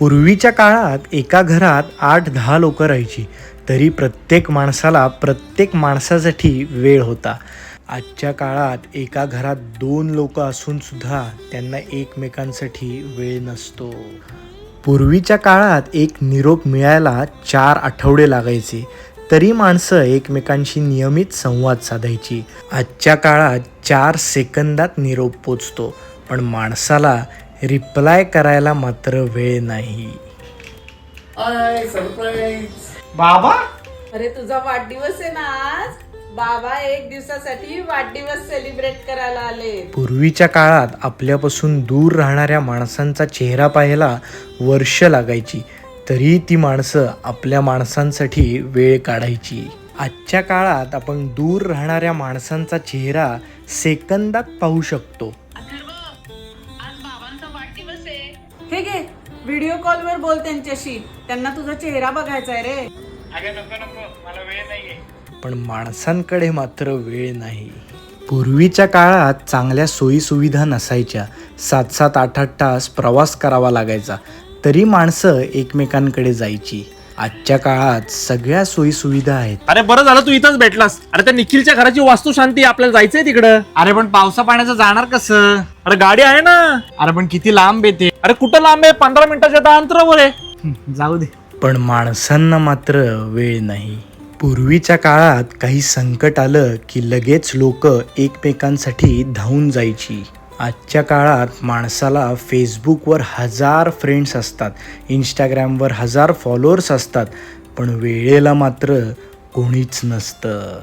पूर्वीच्या काळात एका घरात आठ दहा लोकं राहायची. तरी प्रत्येक माणसाला प्रत्येक माणसासाठी वेळ होता. आजच्या काळात एका घरात दोन लोक असून सुद्धा त्यांना एकमेकांसाठी वेळ नसतो. पूर्वीच्या काळात एक निरोप मिळायला चार आठवडे लागायचे. तरी माणसं एकमेकांशी नियमित संवाद साधायची. आजच्या काळात चार सेकंदात निरोप पोचतो. पण माणसाला रिप्लाय करायला मात्र वेळ नाही. बाबा? अरे तुझा वाढदिवस आहे ना आज. बाबा एक दिवसासाठी वाढदिवस सेलिब्रेट करायला आले. पूर्वीच्या काळात आपल्यापासून दूर राहणाऱ्या माणसांचा चेहरा पाहायला वर्ष लागायची. तरी ती माणसं आपल्या माणसांसाठी वेळ काढायची. आजच्या काळात आपण दूर राहणाऱ्या माणसांचा चेहरा सेकंदात पाहू शकतो. हे घे व्हिडिओ कॉल वर बोल त्यांच्याशी. त्यांना तुझा चेहरा बघायचा आहे रे. पण माणसांकडे मात्र वेळ नाही. पूर्वीच्या काळात चांगल्या सोयीसुविधा नसायच्या. सात सात आठ आठ तास प्रवास करावा लागायचा. तरी माणसं एकमेकांकडे जायची. आजच्या काळात सगळ्या सोयीसुविधा आहेत. अरे बरं झालं तू इथंच भेटलास. अरे त्या निखिलच्या घराची वास्तू शांती आपल्याला जायचंय तिकडं. अरे पण पावसा पाण्याचं जाणार कसं? अरे गाडी आहे ना. अरे पण किती लांब येते अरे कुठं लांब आहे? पंधरा मिनिटाच्या आता अंतरावर आहे. जाऊ दे. पण माणसांना मात्र वेळ नाही. पूर्वीच्या काळात काही संकट आलं की लगेच लोक एकमेकांसाठी धावून जायची. आजच्या काळात माणसाला फेसबुकवर हजार फ्रेंड्स असतात इंस्टाग्रामवर हजार फॉलोअर्स असतात पण वेळेला मात्र कोणीच नसतं.